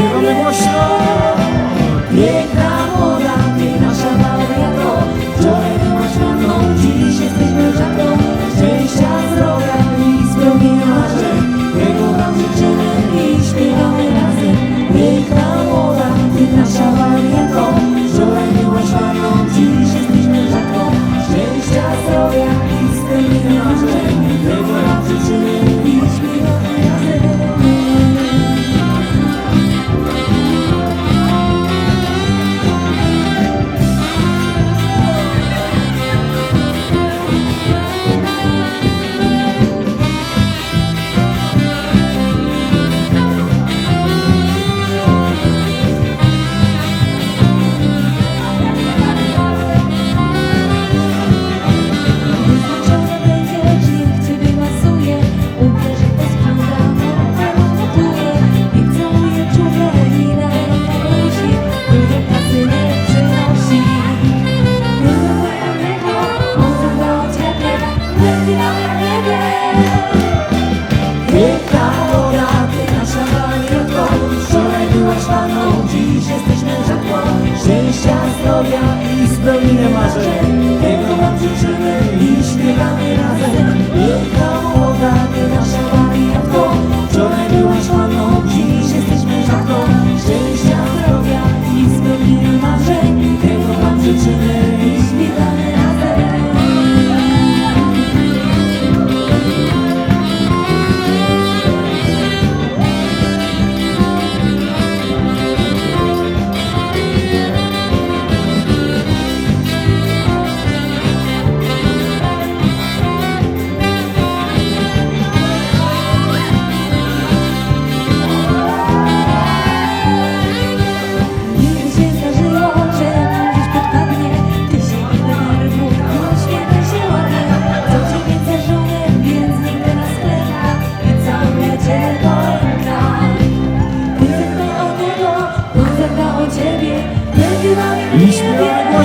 Quero me mostrar dziś jesteśmy mężatką Szczęścia, zdrowia i spełnienia marzeń. Jego mam życzymy i śpiewamy razem. Лишь мирно